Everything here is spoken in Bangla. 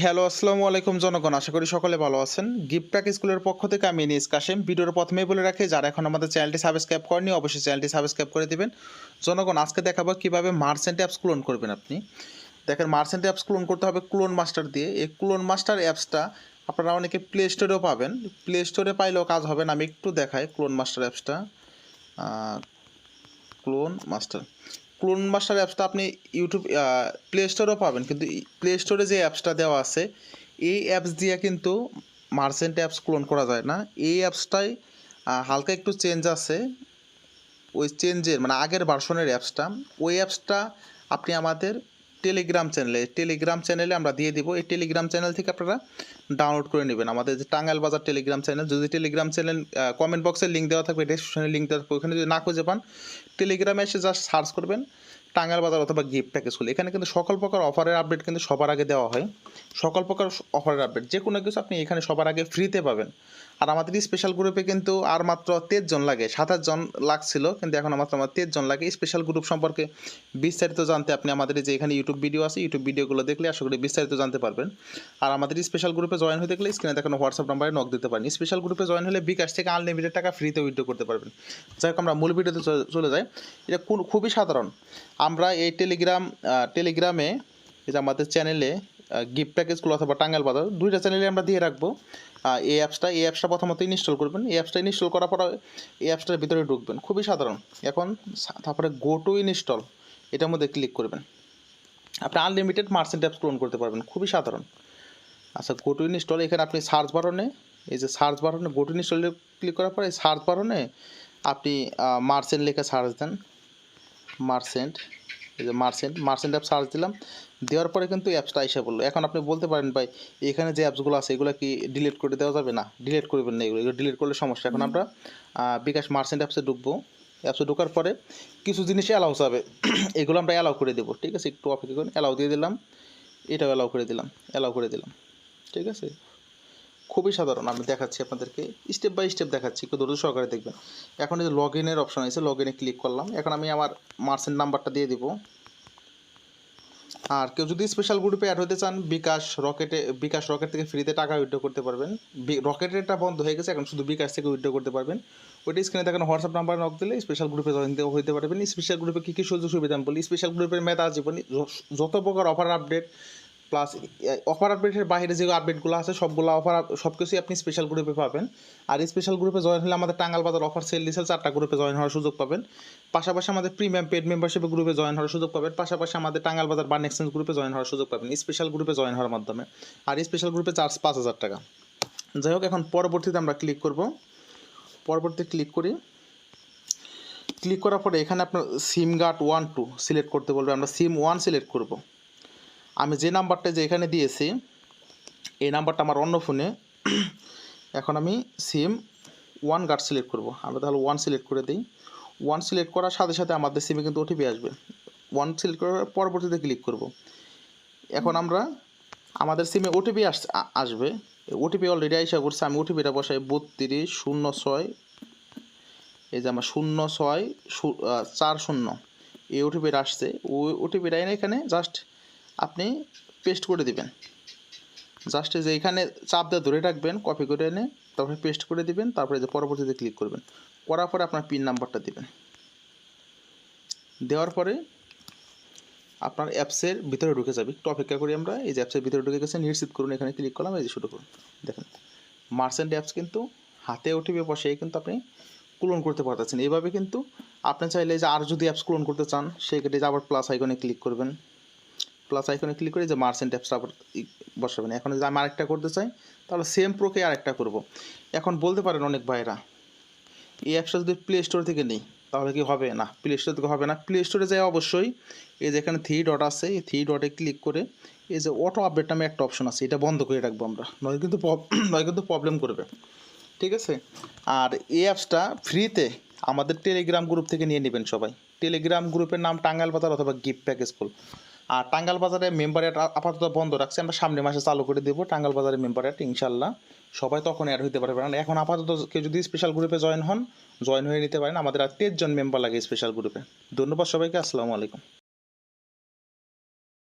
হ্যালো, আসসালামু আলাইকুম জনগণ। আশা করি সকলে ভালো আছেন। গিফট স্কুলের পক্ষ থেকে আমি নিজ কাশেম ভিডিওর প্রথমেই বলে রাখি, যারা এখন আমাদের চ্যানেলটি সাবস্ক্রাইব করেনি অবশ্যই চ্যানেলটি সাবস্ক্রাইব করে দিবেন। জনগণ, আজকে দেখাবো কীভাবে মার্সেন্ট অ্যাপস ক্লোন করবেন আপনি। দেখেন মার্সেন্ট অ্যাপস ক্লোন করতে হবে ক্লোন মাস্টার দিয়ে। এই ক্লোন মাস্টার অ্যাপসটা আপনারা অনেকে প্লে স্টোরেও পাবেন। প্লে স্টোরে পাইলেও কাজ হবে না, আমি একটু দেখাই ক্লোন মাস্টার অ্যাপসটা ক্লোন মাস্টার ক্লোন মাস্টার অ্যাপসটা আপনি ইউটিউব প্লে স্টোরেও পাবেন। কিন্তু প্লে স্টোরে যে অ্যাপসটা দেওয়া আছে, এই অ্যাপস দিয়ে কিন্তু মার্চেন্ট অ্যাপস ক্লোন করা যায় না। এই অ্যাপসটাই হালকা একটু চেঞ্জ আছে। ওই চেঞ্জের মানে আগের ভার্সনের অ্যাপসটা। ওই অ্যাপসটা আপনি আমাদের টেলিগ্রাম চ্যানেলে টেলিগ্রাম চ্যানেলে আমরা দিয়ে দিব। এই টেলিগ্রাম চ্যানেল থেকে আপনারা ডাউনলোড করে নেবেন। আমাদের যে টাঙ্গাইল বাজার টেলিগ্রাম চ্যানেল, যদি টেলিগ্রাম চ্যানেল কমেন্ট বক্সে লিঙ্ক দেওয়া থাকবে ডেসক্রিপশনে লিঙ্ক দেওয়া থাকবে, ওখানে যদি না খুঁজে পান, টেলিগ্রামে এসে জাস্ট সার্চ করবেন, টাঙ্গাইল বাজার অথবা গিফট প্যাকেজ খুলে। এখানে কিন্তু সকল প্রকার অফারের আপডেট কিন্তু সবার আগে দেওয়া হয়। সকল প্রকার অফারের আপডেট যে কোনো কিছু আপনি এখানে সবার আগে ফ্রিতে পাবেন। আর আমাদের স্পেশাল গ্রুপে কিন্তু আর মাত্র তেইশ জন লাগে, সাতাশ জন লাগছিল, কিন্তু এখন মাত্র আমার তেইশ জন লাগে। স্পেশাল গ্রুপ সম্পর্কে বিস্তারিত জানতে আপনি আমাদের যে এখানে ইউটিউব ভিডিও আছে ইউটিউব ভিডিওগুলো দেখলে আশা করি বিস্তারিত জানতে পারবেন। আর আমাদের স্পেশাল গ্রুপে জয়েন হতে গেলে স্ক্রিনে দেখানো হোয়াটসঅ্যাপ নাম্বারে নক দিতে পারেন। স্পেশাল গ্রুপে জয়েন হলে বিকাশ থেকে আনলিমিটেড টাকা ফ্রিতে উইথড্র করতে পারবেন। যাই হোক, আমরা মূল ভিডিওতে চলে- যাই। এটা খুবই সাধারণ। আমরা এই টেলিগ্রাম টেলিগ্রামে যে আমাদের চ্যানেলে গিফট প্যাকেজগুলো অথবা টাঙ্গাইল বাজার, দুইটা চ্যানেলে আমরা দিয়ে রাখব। এই অ্যাপসটা এই অ্যাপসটা প্রথমত ইনস্টল করবেন। এই অ্যাপসটা ইনস্টল করার পর এই অ্যাপসটার ভিতরে ঢুকবেন। খুবই সাধারণ। এখন তারপরে গো টু ইনস্টল এটার মধ্যে ক্লিক করবেন। আপনি আনলিমিটেড মার্চেন্ট অ্যাপস ক্লোন করতে পারবেন। খুবই সাধারণ। আচ্ছা গো টু ইনস্টল এখানে আপনি সার্চ বাটনে, এই যে সার্চ বাটনে গো টু ইনস্টলে ক্লিক করার পরে সার্চ বাটনে আপনি মার্চেন্ট লেখা সার্চ দেন। মার্চেন্ট এই যে মার্চেন্ট মার্চেন্ট অ্যাপ সার্চ দিলাম। দেওয়ার পরে কিন্তু অ্যাপসটা এসে বলল এখন আপনি বলতে পারেন ভাই এখানে যে অ্যাপসগুলো আছে এগুলো কি ডিলিট করে দেওয়া যাবে? না ডিলিট করবেন না এগুলো। এগুলো ডিলিট করলে সমস্যা। এখন আমরা বিকাশ মার্চেন্ট অ্যাপসে ঢুকবো। অ্যাপসে ঢোকার পরে কিছু জিনিস অ্যালাউ যাবে। এগুলো আমরা অ্যালাউ করে দেবো। ঠিক আছে? একটু অপেক্ষা করুন। অ্যালাউ দিয়ে দিলাম। এটাও অ্যালাউ করে দিলাম। অ্যালাউ করে দিলাম। ঠিক আছে? খুবই সাধারণ। আমি দেখাচ্ছি আপনাদেরকে। স্টেপ বাই স্টেপ দেখাচ্ছি। একটু ধৈর্য সহকারে দেখবেন। এখন এই যে লগ ইনের অপশন আছে লগ ইনে ক্লিক করলাম। এখন আমি আমার মার্চেন্ট নাম্বারটা দিয়ে দিব। আর কেউ যদি স্পেশাল গ্রুপে অ্যাড হতে চান, বিকাশ রকেটে, বিকাশ রকেট থেকে ফ্রিতে টাকা উইথড্র করতে পারবেন। রকেটেরটা বন্ধ হয়ে গেছে, এখন শুধু বিকাশ থেকে উইথড্র করতে পারবেন। ওইটা স্ক্রিনে দেখেন হোয়াটসঅ্যাপ নাম্বার নক দিলে স্পেশাল গ্রুপে জয়েন হতে পারবেন। স্পেশাল গ্রুপে কী কী সুযোগ সুবিধা আমি বলি স্পেশাল গ্রুপের মেধা জীবনী, যত প্রকার অফার আপডেট প্লাস অফার আপডেটের বাইরে যে আপডেটগুলো আছে, সবগুলো অফার সব কিছুই আপনি স্পেশাল গ্রুপে পাবেন। আর স্পেশাল গ্রুপে জয়েন হলে আমাদের টাঙ্গাল বাজার অফার সেল ডিসেল চারটা গ্রুপে জয়েন হওয়ার সুযোগ পাবেন। পাশাপাশি আমাদের প্রিমিয়াম পেড মেম্বারশিপ গ্রুপে জয়েন হওয়ার সুযোগ পাবেন। পাশাপাশি আমাদের টাঙ্গাল বাজার বার্ন এক্সচেঞ্জ গ্রুপে জয়েন হওয়ার সুযোগ পাবেন। স্পেশাল গ্রুপে জয়েন হওয়ার মাধ্যমে। আর স্পেশাল গ্রুপে চার্জ পাঁচ হাজার টাকা। যাই হোক, এখন পরবর্তীতে আমরা ক্লিক করব। পরবর্তী ক্লিক করি। ক্লিক করার পরে এখানে আপনার SIM card one two select করতে বলবে। আমরা সিম ওয়ান সিলেক্ট করব। আমি যে নাম্বারটা যে এখানে দিয়েছি, এই নাম্বারটা আমার অন্য ফোনে। এখন আমি সিম ওয়ান গার্ড সিলেক্ট করব। আমরা তাহলে ওয়ান সিলেক্ট করে দিই। ওয়ান সিলেক্ট করার সাথে সাথে আমাদের সিমে কিন্তু ওটিপি আসবে। ওয়ান সিলেক্ট করার পরবর্তীতে ক্লিক করব। এখন আমরা আমাদের সিমে ওটিপি আস আসবে। ওটিপি অলরেডি আইসা করছে। আমি ওটিপিটা বসাই বত্রিশ শূন্য ছয়। এই যে আমার শূন্য ছয় চার শূন্য। এই ওটিপিটা আসছে। ওই ওটিপিটা এনে এখানে জাস্ট আপনি পেস্ট করে দিবেন। জাস্ট যে এখানে চাপ দিয়ে ধরে রাখবেন কপি করে এনে তারপরে পেস্ট করে দিবেন, তারপরে যে পরবর্তীতে ক্লিক করবেন। করার পরে আপনার পিন নাম্বারটা দিবেন। দেওয়ার পরে আপনার অ্যাপসের ভিতরে ঢুকে যাবে। একটু অপেক্ষা করি আমরা, এই যে অ্যাপসের ভিতরে ঢুকে গেছে, নিশ্চিত করুন, এখানে ক্লিক করলাম, এই যে শুরু করুন। দেখেন মার্সেন্ট অ্যাপস কিন্তু হাতে ওটিপি বসে, কিন্তু আপনি ক্লোন করতে পারতেছেন। এইভাবে কিন্তু আপনি চাইলে যে আর যদি অ্যাপস ক্লোন করতে চান, সেক্ষেত্রে আবার প্লাস আইকনে ক্লিক করবেন। প্লাস আইকনে ক্লিক করে যে মার্চেন্ট অ্যাপসটা বসাবেন। এখন যদি আমি আরেকটা করতে চাই, তাহলে সেম প্রোকে আরেকটা করব। এখন বলতে পারেন অনেক ভাইরা এই অ্যাপসটা যদি প্লে স্টোর থেকে নিই, তাহলে কি হবে না? প্লে স্টোর থেকে হবে না। প্লে স্টোরে যাই অবশ্যই, এই যে এখানে থ্রি ডট আছে, এই থ্রি ডটে ক্লিক করে, এই যে অটো আপডেট নামে একটা অপশন আছে, এটা বন্ধ করে রাখব আমরা। নয় কিন্তু নয় কিন্তু প্রবলেম করবে। ঠিক আছে? আর এই অ্যাপসটা ফ্রিতে আমাদের টেলিগ্রাম গ্রুপ থেকে নিয়ে নেবেন সবাই। টেলিগ্রাম গ্রুপের নাম টাঙ্গাল বাজার অথবা গিফট প্যাকেজ স্কুল আর টাঙ্গাল বাজারে মেম্বার অ্যাড আপাতত বন্ধ রাখছি, আমরা সামনে মাসে চালু করে দেবো টাঙ্গাল বাজারে মেম্বার অ্যাড ইনশাল্লাহ। সবাই তখন অ্যাড হইতে পারবে না। এখন আপাতত কেউ যদি স্পেশাল গ্রুপে জয়েন হন জয়েন হয়ে নিতে পারেন। আমাদের আর তেইশ জন মেম্বার লাগে স্পেশাল গ্রুপে ধন্যবাদ সবাইকে, আসসালামু আলাইকুম।